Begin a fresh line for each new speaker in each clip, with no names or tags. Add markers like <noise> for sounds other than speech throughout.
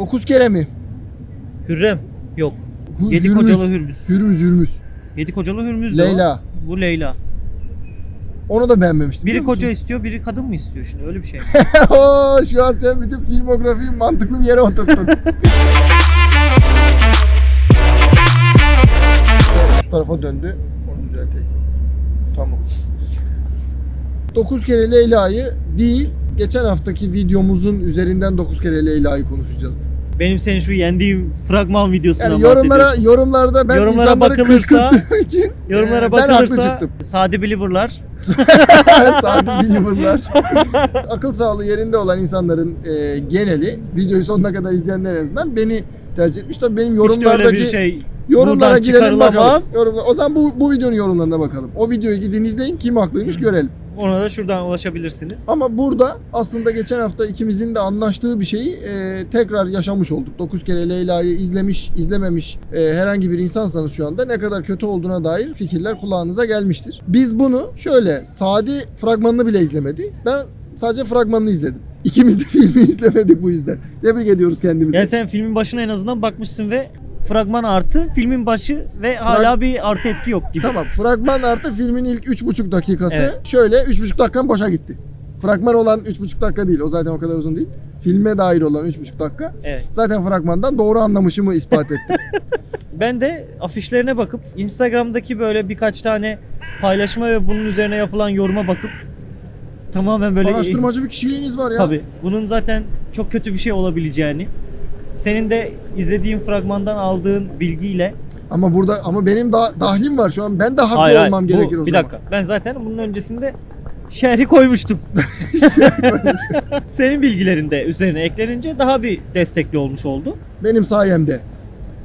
Dokuz kere mi?
Hürrem. Yok.
Hü-
Yedi
Hürmüz.
kocalı Hürmüz.
Hürmüz Hürmüz.
Yedi kocalı Hürmüz de o.
Leyla.
Bu Leyla.
Onu da beğenmemiştim.
Biri
biliyor musun?
koca istiyor, biri kadın mı istiyor şimdi? Öyle bir şey. mi? <laughs>
Oo, Şu an sen bütün filmografiyi mantıklı bir yere oturttun. Şu tarafa döndü. Onu düzelteyim. Tamam. 9 kere Leyla'yı değil, geçen haftaki videomuzun üzerinden 9 kere Leyla'yı konuşacağız.
Benim senin şu yendiğim fragman videosundan
Yani yorumlara yorumlarda ben
Yorumlara
insanları
bakılırsa-
için
Yorumlara
e, ben haklı
bakılırsa
çıktım. <laughs>
sade believer'lar
Sade believer'lar. <laughs> Akıl sağlığı yerinde olan insanların e, geneli videoyu sonuna kadar izleyenler en azından beni tercih etmiş. Tabii benim yorumlardaki
bir şey
yorumlara girelim bakalım. Yorumlar- O zaman bu, bu videonun yorumlarına bakalım. O videoyu gidin izleyin kim haklıymış görelim.
Ona da şuradan ulaşabilirsiniz.
Ama burada aslında geçen hafta ikimizin de anlaştığı bir şeyi e, tekrar yaşamış olduk. 9 kere Leyla'yı izlemiş, izlememiş e, herhangi bir insansanız şu anda ne kadar kötü olduğuna dair fikirler kulağınıza gelmiştir. Biz bunu şöyle Sadi fragmanını bile izlemedi. Ben sadece fragmanını izledim. İkimiz de <laughs> filmi izlemedik bu yüzden. Tebrik ediyoruz kendimizi.
Yani sen filmin başına en azından bakmışsın ve fragman artı filmin başı ve hala bir artı etki yok gibi.
Tamam fragman artı filmin ilk 3,5 dakikası
Evet.
şöyle 3,5 dakikan boşa gitti. Fragman olan 3,5 dakika değil. O zaten o kadar uzun değil. Filme dair olan 3,5 dakika.
Evet.
Zaten fragmandan doğru anlamışımı ispat etti. <laughs>
Ben de afişlerine bakıp Instagram'daki böyle birkaç tane paylaşma ve bunun üzerine yapılan yoruma bakıp tamamen böyle
Araştırmacı bir kişiliğiniz var ya.
Tabii. Bunun zaten çok kötü bir şey olabileceğini senin de izlediğin fragmandan aldığın bilgiyle
Ama burada ama benim da dahlim var şu an. Ben de haklı
Hayır, hayır.
olmam
Bu-
gerekir o
bir
zaman.
dakika. Ben zaten bunun öncesinde şerhi koymuştum. <laughs> <laughs> Senin bilgilerin de üzerine eklenince daha bir destekli olmuş oldu.
Benim sayemde.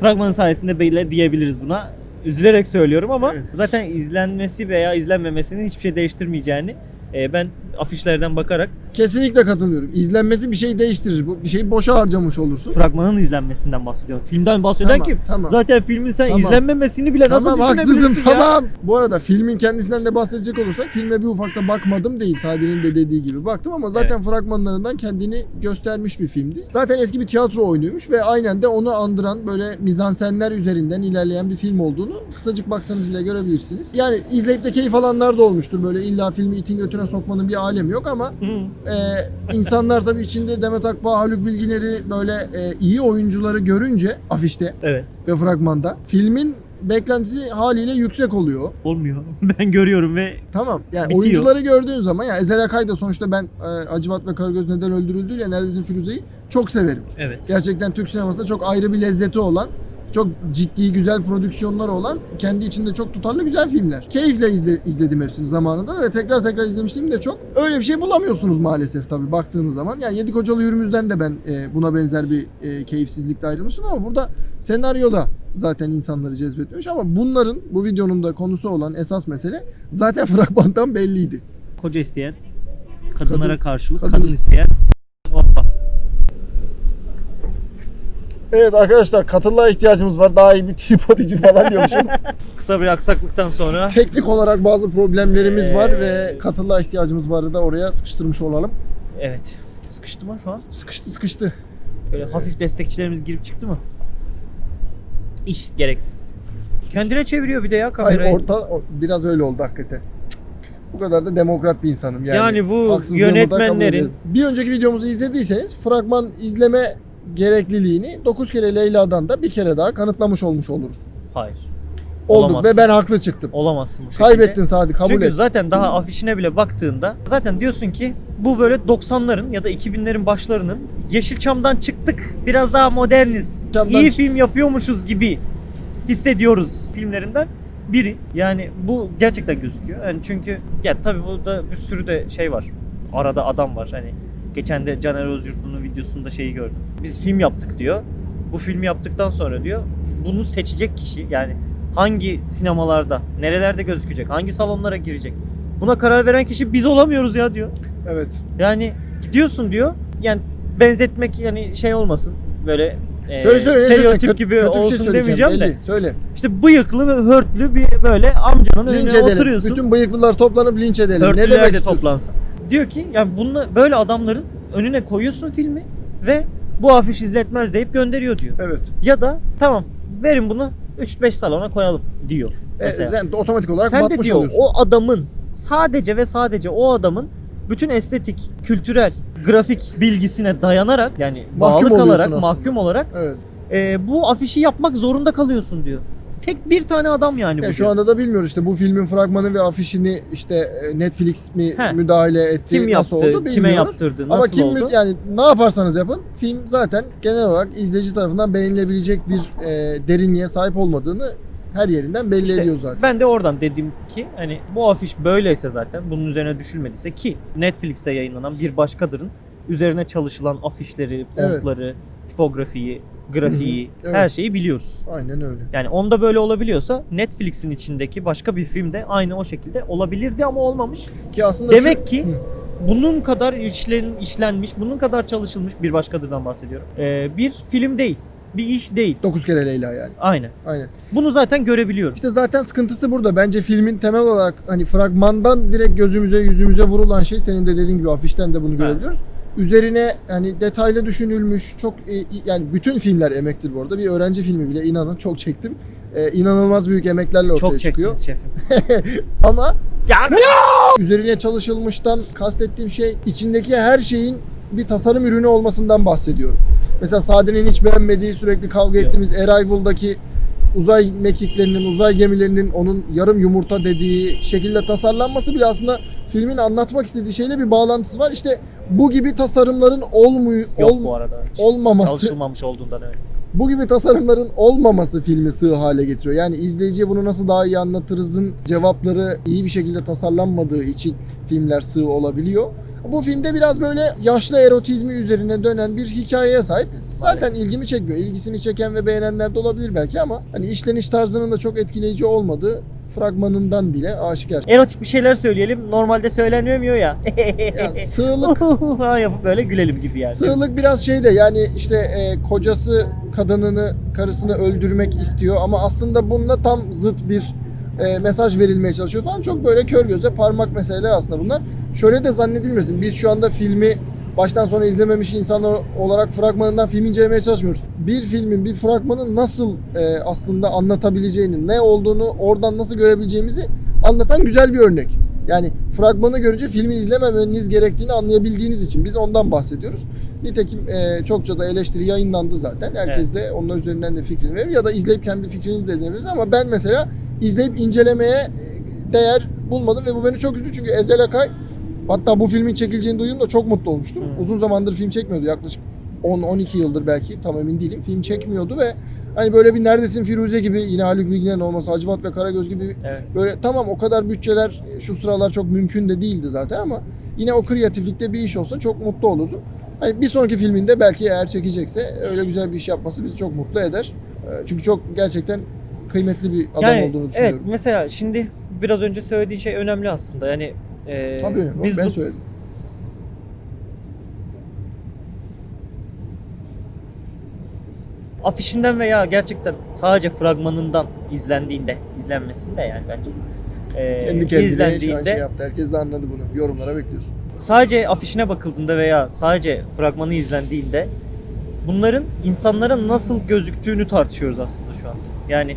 Fragmanın sayesinde bile diyebiliriz buna. Üzülerek söylüyorum ama
Evet.
zaten izlenmesi veya izlenmemesinin hiçbir şey değiştirmeyeceğini e, ben afişlerden bakarak
Kesinlikle katılıyorum. İzlenmesi bir şey değiştirir. Bu bir şeyi boşa harcamış olursun.
fragmanın izlenmesinden bahsediyorum. Filmden bahseden
Tamam,
kim?
tamam.
Zaten filmin sen
Tamam.
izlenmemesini bile
Tamam
nasıl
haksızım
düşünebilirsin ya?
tamam. Bu arada filmin kendisinden de bahsedecek olursak filme bir ufakta bakmadım değil. Sadi'nin de dediği gibi baktım ama zaten fragmanlarından kendini göstermiş bir filmdi. Zaten eski bir tiyatro oyunuymuş ve aynen de onu andıran böyle mizansenler üzerinden ilerleyen bir film olduğunu kısacık baksanız bile görebilirsiniz. Yani izleyip de keyif alanlar da olmuştur. Böyle illa filmi itin götüne sokmanın bir alemi yok ama ee, insanlar tabii içinde Demet Akbağ, Haluk Bilginer'i böyle e, iyi oyuncuları görünce afişte
Evet.
ve fragmanda filmin beklentisi haliyle yüksek oluyor.
Olmuyor. <laughs> Ben görüyorum ve
Tamam. Yani
Bitiyor.
oyuncuları gördüğün zaman ya Ezel Akay da sonuçta ben e, Acıvat ve Karagöz neden öldürüldüyle Neredesin Firuze'yi çok severim.
evet.
Gerçekten Türk sinemasında çok ayrı bir lezzeti olan çok ciddi güzel prodüksiyonlar olan kendi içinde çok tutarlı güzel filmler. Keyifle izle- izledim hepsini zamanında ve tekrar tekrar izlemiştim de çok. Öyle bir şey bulamıyorsunuz maalesef tabii baktığınız zaman. Yani Yedi Kocalı Yürümüz'den de ben e, buna benzer bir e, keyifsizlikle ayrılmıştım ama burada senaryoda zaten insanları cezbetmiş ama bunların bu videonun da konusu olan esas mesele zaten <laughs> fragmandan belliydi.
Koca isteyen kadınlara
Kadın-
karşılık
kadın
kadın,
ist-
isteyen
Evet arkadaşlar katılığa ihtiyacımız var. Daha iyi bir tripod için falan diyormuşum. <laughs>
Kısa bir aksaklıktan sonra
Teknik olarak bazı problemlerimiz var
Ee,
ve katılığa ihtiyacımız vardı da oraya sıkıştırmış olalım.
evet. Sıkıştı mı şu an?
Sıkıştı sıkıştı.
Böyle hafif destekçilerimiz girip çıktı mı? İş gereksiz. Kendine çeviriyor bir de ya
Hayır
kamerayı.
orta o- biraz öyle oldu hakikaten. Bu kadar da demokrat bir insanım yani.
Yani bu
haksızlığımı da kabul
yönetmenlerin-
ederim. Bir önceki videomuzu izlediyseniz fragman izleme gerekliliğini 9 kere Leyla'dan da bir kere daha kanıtlamış olmuş oluruz.
Hayır.
Olduk
Olamazsın.
ve ben haklı çıktım.
Olamazsın bu şekilde.
Kaybettin Sadi kabul
Çünkü
et.
zaten daha afişine bile baktığında zaten diyorsun ki bu böyle 90'ların ya da 2000'lerin başlarının Yeşilçam'dan çıktık biraz daha moderniz.
Çamdan
iyi
çık-
film yapıyormuşuz gibi hissediyoruz filmlerinden biri. Yani bu gerçekten gözüküyor. Yani çünkü ya tabii burada bir sürü de şey var. Arada adam var. Hani geçen de Caner Özyurtlu'nun videosunda şeyi gördüm. Biz film yaptık diyor. Bu filmi yaptıktan sonra diyor bunu seçecek kişi yani hangi sinemalarda, nerelerde gözükecek, hangi salonlara girecek. Buna karar veren kişi biz olamıyoruz ya diyor.
Evet.
Yani gidiyorsun diyor. Yani benzetmek yani şey olmasın. Böyle e,
Söyle söyle. ne
stereotip?
Kötü-
gibi
kötü bir şey
olsun
söyleyeceğim,
demeyeceğim de.
belli. Söyle.
İşte bıyıklı ve hörtlü bir böyle amcanın
Linç
önüne
edelim.
oturuyorsun.
Bütün bıyıklılar toplanıp linç edelim. Ne
Hörtlüler
demek
de
istiyorsun?
toplansın. Diyor ki yani bununla böyle adamların önüne koyuyorsun filmi ve bu afiş izletmez deyip gönderiyor diyor.
Evet.
Ya da tamam verin bunu 3-5 salona koyalım diyor.
E, sen de otomatik olarak
Sen de
batmış
diyor
oluyorsun.
o adamın sadece ve sadece o adamın bütün estetik, kültürel, grafik bilgisine dayanarak yani
Mahkum
bağlı kalarak,
aslında.
mahkum olarak
Evet.
e, bu afişi yapmak zorunda kalıyorsun diyor. Tek bir tane adam yani bu.
Ya şu
diyor.
anda da bilmiyoruz işte bu filmin fragmanı ve afişini işte e, Netflix mi
He.
müdahale etti,
kim
nasıl
yaptı,
oldu bilmiyoruz.
kime yaptırdı,
Ama
nasıl
kim
oldu?
yani ne yaparsanız yapın film zaten genel olarak izleyici tarafından beğenilebilecek bir e, derinliğe sahip olmadığını her yerinden belli
İşte
ediyor zaten.
Ben de oradan dedim ki hani bu afiş böyleyse zaten bunun üzerine düşülmediyse ki Netflix'te yayınlanan bir başkadırın üzerine çalışılan afişleri,
Evet.
Tipografiyi, grafiği,
Hı hı, evet.
her şeyi biliyoruz.
Aynen öyle.
Yani onda böyle olabiliyorsa Netflix'in içindeki başka bir filmde aynı o şekilde olabilirdi ama olmamış.
Ki aslında
Demek
şu-
ki
Hı.
bunun kadar işlen, işlenmiş, bunun kadar çalışılmış bir başkadırdan bahsediyorum. Ee, bir film değil, bir iş değil.
9 kere Leyla yani.
Aynen.
Aynen.
Bunu zaten görebiliyoruz.
İşte zaten sıkıntısı burada. Bence filmin temel olarak hani fragmandan direkt gözümüze yüzümüze vurulan şey senin de dediğin gibi afişten de bunu
Evet.
Üzerine hani detaylı düşünülmüş çok e, yani bütün filmler emektir bu arada. Bir öğrenci filmi bile inanın çok çektim. E, inanılmaz büyük emeklerle ortaya
Çok
çıkıyor.
çektiniz şefim. <laughs>
Ama
Ya
üzerine çalışılmıştan kastettiğim şey içindeki her şeyin bir tasarım ürünü olmasından bahsediyorum. Mesela Sade'nin hiç beğenmediği sürekli kavga ettiğimiz Arrival'daki uzay mekiklerinin, uzay gemilerinin onun yarım yumurta dediği şekilde tasarlanması bile aslında filmin anlatmak istediği şeyle bir bağlantısı var. İşte bu gibi tasarımların olmuyor
Yok bu arada. Hiç
olmaması
Çalışılmamış olduğundan öyle.
Bu gibi tasarımların olmaması filmi sığ hale getiriyor. Yani izleyiciye bunu nasıl daha iyi anlatırızın cevapları iyi bir şekilde tasarlanmadığı için filmler sığ olabiliyor. Bu filmde biraz böyle yaşlı erotizmi üzerine dönen bir hikayeye sahip. Zaten
Maalesef.
ilgimi çekmiyor. İlgisini çeken ve beğenenler de olabilir belki ama hani işleniş tarzının da çok etkileyici olmadığı fragmanından bile aşikar.
Erotik bir şeyler söyleyelim. Normalde söylenmiyor ya. <laughs>
Ya sığlık <laughs>
yapıp böyle gülelim gibi yani.
Sığlık biraz şey de yani işte e, kocası kadınını, karısını öldürmek istiyor ama aslında bununla tam zıt bir e, mesaj verilmeye çalışıyor falan. Çok böyle kör göze parmak meseleler aslında bunlar. Şöyle de zannedilmesin. Biz şu anda filmi baştan sona izlememiş insanlar olarak fragmanından film incelemeye çalışmıyoruz. Bir filmin, bir fragmanın nasıl e, aslında anlatabileceğini, ne olduğunu oradan nasıl görebileceğimizi anlatan güzel bir örnek. Yani fragmanı görünce filmi izlememeniz gerektiğini anlayabildiğiniz için biz ondan bahsediyoruz. Nitekim e, çokça da eleştiri yayınlandı zaten. Herkes de onlar üzerinden de fikrini verir ya da izleyip kendi fikrinizi de edinebilirsiniz ama ben mesela izleyip incelemeye e, değer bulmadım ve bu beni çok üzdü çünkü Ezel Akay hatta bu filmin çekileceğini duyduğumda çok mutlu olmuştum.
Hı.
Uzun zamandır film çekmiyordu. Yaklaşık 10-12 yıldır belki tam emin değilim. Film çekmiyordu ve hani böyle bir Neredesin Firuze gibi yine Haluk Bilginer'in olması, Hacivat ve Karagöz gibi
Evet.
Böyle tamam o kadar bütçeler e, şu sıralar çok mümkün de değildi zaten ama yine o kreatiflikte bir iş olsa çok mutlu olurdum. Hani bir sonraki filminde belki eğer çekecekse öyle güzel bir iş yapması bizi çok mutlu eder. E, Çünkü çok gerçekten kıymetli bir adam
yani,
olduğunu
evet
düşünüyorum.
mesela şimdi biraz önce söylediğin şey önemli aslında. Yani e,
Tabii önemli.
biz
ben
bu,
söyledim.
afişinden veya gerçekten sadece fragmanından izlendiğinde, izlenmesinde yani bence. e,
Kendi kendine an
izlendiğinde
şey yaptı. Herkes de anladı bunu. Yorumlara bekliyoruz.
sadece afişine bakıldığında veya sadece fragmanı izlendiğinde bunların insanlara nasıl gözüktüğünü tartışıyoruz aslında şu anda. Yani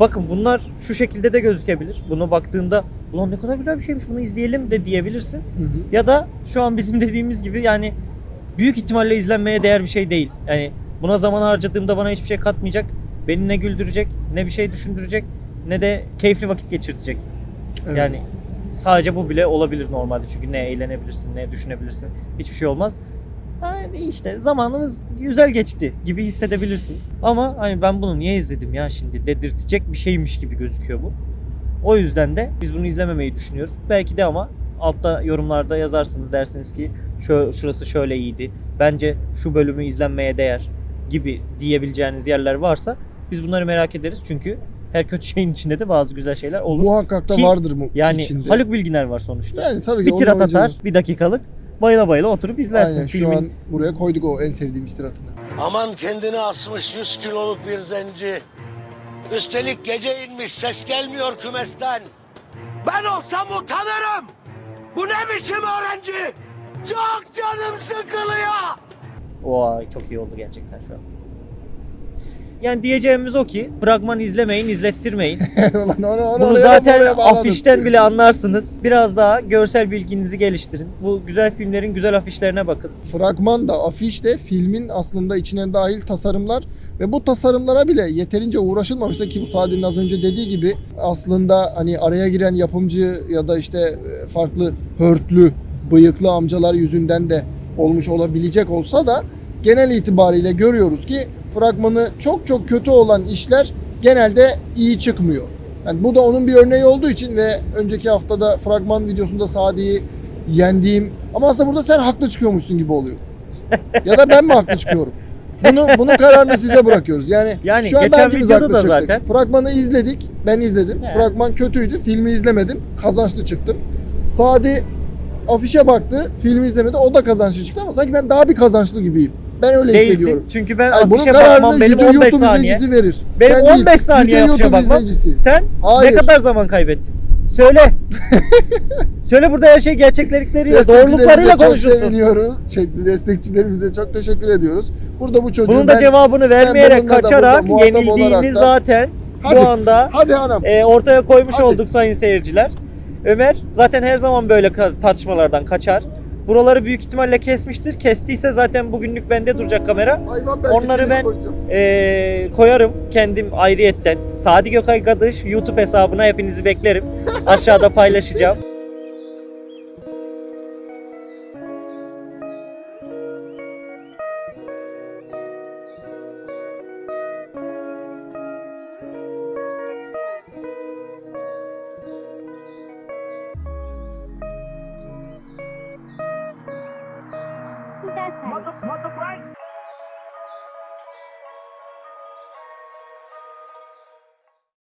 bakın bunlar şu şekilde de gözükebilir. Buna baktığında ulan ne kadar güzel bir şeymiş bunu izleyelim de diyebilirsin.
Hı hı.
Ya da şu an bizim <laughs> dediğimiz gibi yani büyük ihtimalle izlenmeye değer bir şey değil. Yani buna zaman harcadığımda bana hiçbir şey katmayacak. Beni ne güldürecek, ne bir şey düşündürecek, ne de keyifli vakit geçirtecek.
Evet.
Yani sadece bu bile olabilir normalde. Çünkü ne eğlenebilirsin, ne düşünebilirsin. Hiçbir şey olmaz. Yani işte zamanımız güzel geçti gibi hissedebilirsin. Ama hani ben bunu niye izledim ya şimdi dedirtecek bir şeymiş gibi gözüküyor bu. O yüzden de biz bunu izlememeyi düşünüyoruz. Belki de ama altta yorumlarda yazarsınız dersiniz ki şu şurası şöyle iyiydi. Bence şu bölümü izlenmeye değer gibi diyebileceğiniz yerler varsa biz bunları merak ederiz. Çünkü her kötü <laughs> şeyin içinde de bazı güzel şeyler olur.
Muhakkak da
Ki-
vardır mu
Yani
içinde.
Haluk Bilginer var sonuçta.
yani tabii ki
bir tirat atar, bir dakikalık. Bayıla bayıla oturup izlersin
Aynen
filmin.
şu an buraya koyduk o en sevdiğimiz tiratını.
Aman kendini asmış 100 kiloluk bir zenci. Üstelik gece inmiş ses gelmiyor kümesten. Ben olsam utanırım. Bu ne biçim öğrenci? Çok canım sıkılıyor.
Oha çok iyi oldu gerçekten şu an. Yani diyeceğimiz o ki fragman izlemeyin, izlettirmeyin. <laughs>
Ulan onu- onu
Bunu zaten afişten bile anlarsınız. Biraz daha görsel bilginizi geliştirin. Bu güzel filmlerin güzel afişlerine bakın.
Fragman da afiş de filmin aslında içine dahil tasarımlar ve bu tasarımlara bile yeterince uğraşılmamışsa ki bu Sadi'nin az önce dediği gibi aslında hani araya giren yapımcı ya da işte e, farklı hörtlü, bıyıklı amcalar yüzünden de olmuş olabilecek olsa da genel itibariyle görüyoruz ki fragmanı çok çok kötü olan işler genelde iyi çıkmıyor. Yani bu da onun bir örneği olduğu için ve önceki haftada fragman videosunda Sadi'yi yendiğim ama aslında burada sen haklı çıkıyormuşsun gibi oluyor. <laughs> ya da ben mi haklı çıkıyorum? Bunu bunun kararını size bırakıyoruz. Yani,
Yani
şu an
geçen videoda
haklı
da
çıktık?
zaten-
Fragmanı izledik. Ben izledim.
He.
Fragman kötüydü. Filmi izlemedim. Kazançlı çıktım. Sadi afişe baktı. Filmi izlemedi. O da kazançlı çıktı ama sanki ben daha bir kazançlı gibiyim. Ben öyle
Değilsin.
hissediyorum.
Çünkü ben
Yani
afişe bakmam benim
yüce
15
YouTube
saniye.
verir.
Benim
Sen değil,
15 saniye
yüce
afişe bakmam.
izleyicisi.
Sen
Hayır.
ne kadar zaman kaybettin? Söyle. <laughs> Söyle burada her şey gerçeklikleriyle, doğruluklarıyla konuşulsun.
seviniyoruz. Şey, destekçilerimize çok teşekkür ediyoruz. Burada bu çocuğu
Bunun da
ben...
cevabını vermeyerek kaçarak
burada
yenildiğini
da-
zaten
Hadi.
bu anda
Hadi anam.
e, ortaya koymuş
Hadi.
olduk sayın seyirciler. Ömer zaten her zaman böyle tartışmalardan kaçar. Buraları büyük ihtimalle kesmiştir. Kestiyse zaten bugünlük bende duracak kamera.
Hayvan
Onları ben-
koyacağım.
Ee, koyarım kendim ayrıyetten. Sadi Gökay Gadış YouTube hesabına hepinizi beklerim. <laughs> Aşağıda paylaşacağım.